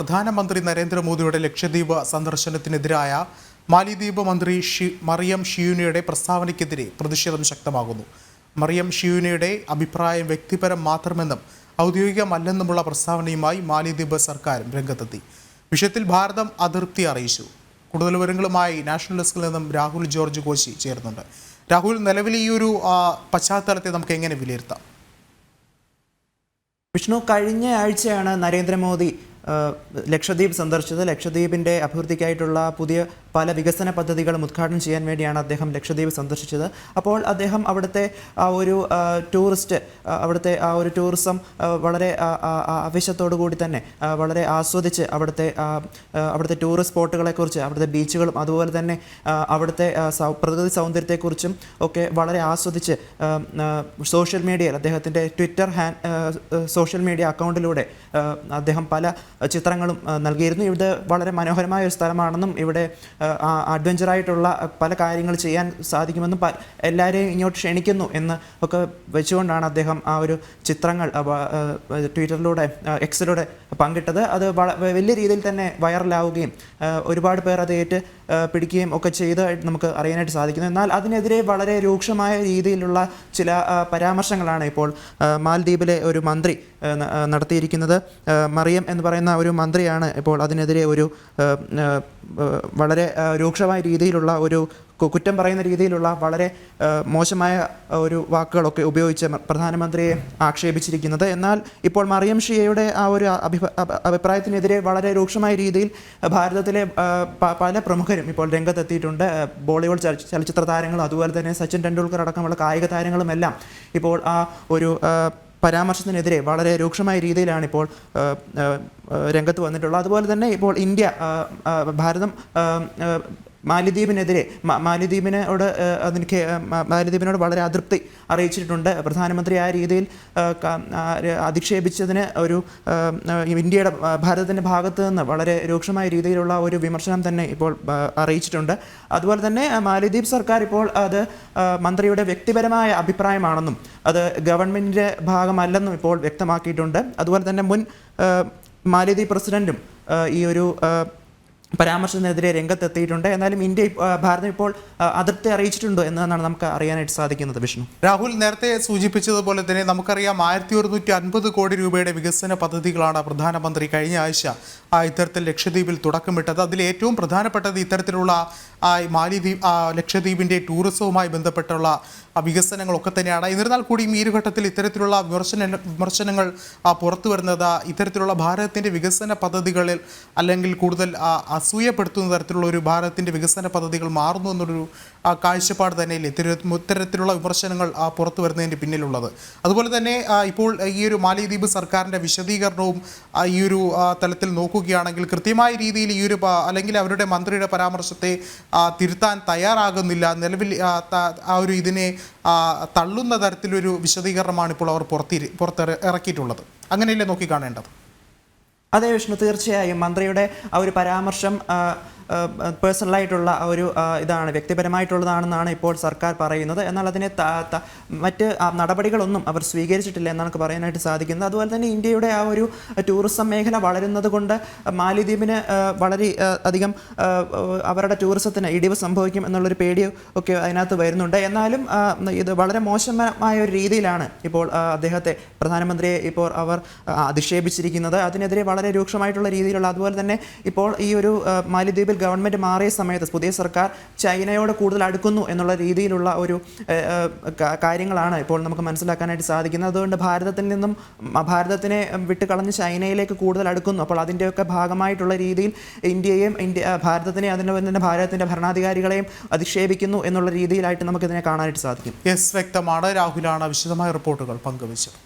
പ്രധാനമന്ത്രി നരേന്ദ്രമോദിയുടെ ലക്ഷദ്വീപ് സന്ദർശനത്തിനെതിരായ മാലിദ്വീപ് മന്ത്രി ഷി മറിയം ഷിയൂനയുടെ പ്രസ്താവനയ്ക്കെതിരെ പ്രതിഷേധം ശക്തമാകുന്നു. മറിയം ഷിയൂനയുടെ അഭിപ്രായം വ്യക്തിപരം മാത്രമെന്നും ഔദ്യോഗികമല്ലെന്നുമുള്ള പ്രസ്താവനയുമായി മാലിദ്വീപ് സർക്കാരും രംഗത്തെത്തി. വിഷയത്തിൽ ഭാരതം അതൃപ്തി അറിയിച്ചു. കൂടുതൽ വിവരങ്ങളുമായി നാഷണൽ ഡെസ്കിൽ നിന്നും രാഹുൽ ജോർജ് കോശി ചേരുന്നുണ്ട്. രാഹുൽ നിലവിൽ ഈ ഒരു പശ്ചാത്തലത്തെ നമുക്ക് എങ്ങനെ വിലയിരുത്താം? വിഷ്ണു കഴിഞ്ഞ ആഴ്ചയാണ് നരേന്ദ്രമോദി ലക്ഷദ്വീപ് സന്ദർശിച്ചത് ലക്ഷദ്വീപിന്റെ അഭിവൃദ്ധിക്കായിട്ടുള്ള പുതിയ പല വികസന പദ്ധതികളും ഉദ്ഘാടനം ചെയ്യാൻ വേണ്ടിയാണ് അദ്ദേഹം ലക്ഷദ്വീപ് സന്ദർശിച്ചത്. അപ്പോൾ അദ്ദേഹം അവിടുത്തെ ആ ഒരു ടൂറിസ്റ്റ് അവിടുത്തെ ആ ഒരു ടൂറിസം വളരെ ആ, ആ, ആ, ആവേശത്തോടു കൂടി തന്നെ വളരെ ആസ്വദിച്ച് അവിടുത്തെ അവിടുത്തെ ടൂറിസ്റ്റ് സ്പോട്ടുകളെക്കുറിച്ച് അവിടുത്തെ ബീച്ചുകളും അതുപോലെ തന്നെ അവിടുത്തെ പ്രകൃതി സൗന്ദര്യത്തെക്കുറിച്ചും ഒക്കെ വളരെ ആസ്വദിച്ച് സോഷ്യൽ മീഡിയയിൽ അദ്ദേഹത്തിന്റെ ട്വിറ്റർ ഹാൻ സോഷ്യൽ മീഡിയ അക്കൗണ്ടിലൂടെ അദ്ദേഹം പല ചിത്രങ്ങളും നൽകിയിരുന്നു. ഇത് വളരെ മനോഹരമായ ഒരു സ്ഥലമാണെന്നും ഇവിടെ അഡ്വഞ്ചറായിട്ടുള്ള പല കാര്യങ്ങൾ ചെയ്യാൻ സാധിക്കുമെന്നും എല്ലാവരെയും ഇങ്ങോട്ട് ക്ഷണിക്കുന്നു എന്ന് ഒക്കെ വെച്ചുകൊണ്ടാണ് അദ്ദേഹം ആ ഒരു ചിത്രങ്ങൾ ട്വിറ്ററിലൂടെ എക്സിലൂടെ പങ്കിട്ടത്. അത് വലിയ രീതിയിൽ തന്നെ വൈറലാവുകയും ഒരുപാട് പേർ അത് ഏറ്റ് പിടിക്കുകയും ഒക്കെ ചെയ്തതായിട്ട് നമുക്ക് അറിയാനായിട്ട് സാധിക്കുന്നു. എന്നാൽ അതിനെതിരെ വളരെ രൂക്ഷമായ രീതിയിലുള്ള ചില പരാമർശങ്ങളാണ് ഇപ്പോൾ മാൽദ്വീപിലെ ഒരു മന്ത്രി നടത്തിയിരിക്കുന്നത്. മറിയം എന്ന് പറയുന്ന ഒരു മന്ത്രിയാണ് ഇപ്പോൾ അതിനെതിരെ ഒരു വളരെ രൂക്ഷമായ രീതിയിലുള്ള ഒരു കുറ്റം പറയുന്ന രീതിയിലുള്ള വളരെ മോശമായ ഒരു വാക്കുകളൊക്കെ ഉപയോഗിച്ച് പ്രധാനമന്ത്രിയെ ആക്ഷേപിച്ചിരിക്കുന്നത്. എന്നാൽ ഇപ്പോൾ മറിയം ഷിയയുടെ ആ ഒരു അഭിപ്രായ അഭിപ്രായത്തിനെതിരെ വളരെ രൂക്ഷമായ രീതിയിൽ ഭാരതത്തിലെ പല പ്രമുഖരും ഇപ്പോൾ രംഗത്തെത്തിയിട്ടുണ്ട്. ബോളിവുഡ് ചലച്ചിത്ര താരങ്ങളും അതുപോലെ തന്നെ സച്ചിൻ ടെണ്ടുൽക്കർ അടക്കമുള്ള കായിക താരങ്ങളുമെല്ലാം ഇപ്പോൾ ആ ഒരു പരാമർശത്തിനെതിരെ വളരെ രൂക്ഷമായ രീതിയിലാണ് ഇപ്പോൾ രംഗത്ത് വന്നിട്ടുള്ളത്. അതുപോലെ തന്നെ ഇപ്പോൾ ഇന്ത്യ ഭാരതം മാലിദ്വീപിനെതിരെ മാലിദ്വീപിനോട് അതിന് മാലിദ്വീപിനോട് വളരെ അതൃപ്തി അറിയിച്ചിട്ടുണ്ട്. പ്രധാനമന്ത്രി ആ രീതിയിൽ അധിക്ഷേപിച്ചതിന് ഒരു ഇന്ത്യയുടെ ഭാരതത്തിന്റെ ഭാഗത്ത് നിന്ന് വളരെ രൂക്ഷമായ രീതിയിലുള്ള ഒരു വിമർശനം തന്നെ ഇപ്പോൾ അറിയിച്ചിട്ടുണ്ട്. അതുപോലെ തന്നെ മാലിദ്വീപ് സർക്കാർ ഇപ്പോൾ അത് മന്ത്രിയുടെ വ്യക്തിപരമായ അഭിപ്രായമാണെന്നും അത് ഗവൺമെന്റിന്റെ ഭാഗമല്ലെന്നും ഇപ്പോൾ വ്യക്തമാക്കിയിട്ടുണ്ട്. അതുപോലെ തന്നെ മുൻ മാലിദ്വീപ് പ്രസിഡന്റും ഈ ഒരു പരാമർശത്തിനെതിരെ രംഗത്തെത്തിയിട്ടുണ്ട്. എന്നാലും ഇന്ത്യ ഭാരതം ഇപ്പോൾ അതിർത്തി അറിയിച്ചിട്ടുണ്ടോ എന്നാണ് നമുക്ക് അറിയാനായിട്ട് സാധിക്കുന്നത് വിഷ്ണു. രാഹുൽ നേരത്തെ സൂചിപ്പിച്ചതുപോലെ തന്നെ നമുക്കറിയാം ആയിരത്തി ഒരുന്നൂറ്റി അൻപത് കോടി രൂപയുടെ വികസന പദ്ധതികളാണ് പ്രധാനമന്ത്രി കഴിഞ്ഞ ആഴ്ച ഇത്തരത്തിൽ ലക്ഷദ്വീപിൽ തുടക്കമിട്ടത്. അതിൽ ഏറ്റവും പ്രധാനപ്പെട്ടത് ഇത്തരത്തിലുള്ള മാലിദ്വീപ് ലക്ഷദ്വീപിന്റെ ടൂറിസവുമായി ബന്ധപ്പെട്ടുള്ള വികസനങ്ങളൊക്കെ തന്നെയാണ്. എന്നിരുന്നാൽ കൂടിയും ഈ ഒരു ഘട്ടത്തിൽ ഇത്തരത്തിലുള്ള വിമർശന വിമർശനങ്ങൾ പുറത്തു വരുന്നത് ഇത്തരത്തിലുള്ള ഭാരതത്തിന്റെ വികസന പദ്ധതികളിൽ അല്ലെങ്കിൽ കൂടുതൽ അസൂയപ്പെടുത്തുന്ന തരത്തിലുള്ള ഒരു ഭാരതത്തിന്റെ വികസന പദ്ധതികൾ മാറുന്നു എന്നൊരു കാഴ്ചപ്പാട് തന്നെയല്ലേ? ഇത്തരം ഇത്തരത്തിലുള്ള വിമർശനങ്ങൾ പുറത്തു വരുന്നതിന്റെ പിന്നിലുള്ളത്. അതുപോലെ തന്നെ ഇപ്പോൾ ഈ ഒരു മാലിദ്വീപ് സർക്കാരിന്റെ വിശദീകരണവും ഈ ഒരു തലത്തിൽ നോക്കുകയാണെങ്കിൽ കൃത്യമായ രീതിയിൽ ഈ ഒരു അല്ലെങ്കിൽ അവരുടെ മന്ത്രിയുടെ പരാമർശത്തെ തിരുത്താൻ തയ്യാറാകുന്നില്ല. നിലവിൽ ആ, ഒരു ഇതിനെ തള്ളുന്ന തരത്തിലൊരു വിശദീകരണമാണ് ഇപ്പോൾ അവർ പുറത്തിരി പുറത്തിറ ഇറക്കിയിട്ടുള്ളത്. അങ്ങനെയല്ലേ നോക്കി കാണേണ്ടത്? അതെ വിഷ്ണു തീർച്ചയായും മന്ത്രിയുടെ ആ ഒരു പരാമർശം പേഴ്സണലായിട്ടുള്ള ഒരു ഇതാണ് വ്യക്തിപരമായിട്ടുള്ളതാണെന്നാണ് ഇപ്പോൾ സർക്കാർ പറയുന്നത്. എന്നാൽ അതിനെ മറ്റ് നടപടികളൊന്നും അവർ സ്വീകരിച്ചിട്ടില്ല എന്നാണ് പറയാനായിട്ട് സാധിക്കുന്നത്. അതുപോലെ തന്നെ ഇന്ത്യയുടെ ആ ഒരു ടൂറിസം മേഖല വളരുന്നത് കൊണ്ട് മാലിദ്വീപിന് വളരെ അധികം അവരുടെ ടൂറിസത്തിന് ഇടിവ് സംഭവിക്കും എന്നുള്ളൊരു പേടി ഒക്കെ അതിനകത്ത് വരുന്നുണ്ട്. എന്നാലും ഇത് വളരെ മോശമായ ഒരു രീതിയിലാണ് ഇപ്പോൾ അദ്ദേഹത്തെ പ്രധാനമന്ത്രിയെ ഇപ്പോൾ അവർ അധിക്ഷേപിച്ചിരിക്കുന്നത്. അതിനെതിരെ വളരെ രൂക്ഷമായിട്ടുള്ള രീതിയിലുള്ള അതുപോലെ തന്നെ ഇപ്പോൾ ഈ ഒരു മാലിദ്വീപിൽ ഗവൺമെന്റ് മാറിയ സമയത്ത് പുതിയ സർക്കാർ ചൈനയോട് കൂടുതൽ അടുക്കുന്നു എന്നുള്ള രീതിയിലുള്ള ഒരു കാര്യങ്ങളാണ് ഇപ്പോൾ നമുക്ക് മനസ്സിലാക്കാനായിട്ട് സാധിക്കുന്നത്. അതുകൊണ്ട് ഭാരതത്തിൽ നിന്നും ഭാരതത്തിനെ വിട്ട് കളഞ്ഞ് ചൈനയിലേക്ക് കൂടുതൽ അടുക്കുന്നു. അപ്പോൾ അതിന്റെയൊക്കെ ഭാഗമായിട്ടുള്ള രീതിയിൽ ഇന്ത്യയെയും ഇന്ത്യ ഭാരതത്തിനെ അതിന്റെ തന്നെ ഭാരതത്തിന്റെ ഭരണാധികാരികളെയും അധിക്ഷേപിക്കുന്നു എന്നുള്ള രീതിയിലായിട്ട് നമുക്കിതിനെ കാണാനായിട്ട് സാധിക്കും. യെസ് വ്യക്തമാണ്. രാഹുലാണ് വിശദമായ റിപ്പോർട്ടുകൾ പങ്കുവച്ചത്.